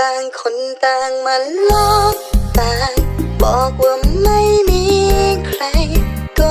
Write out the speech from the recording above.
ต่างคนต่างมาลอบต่างบอกว่าไม่มีใครก็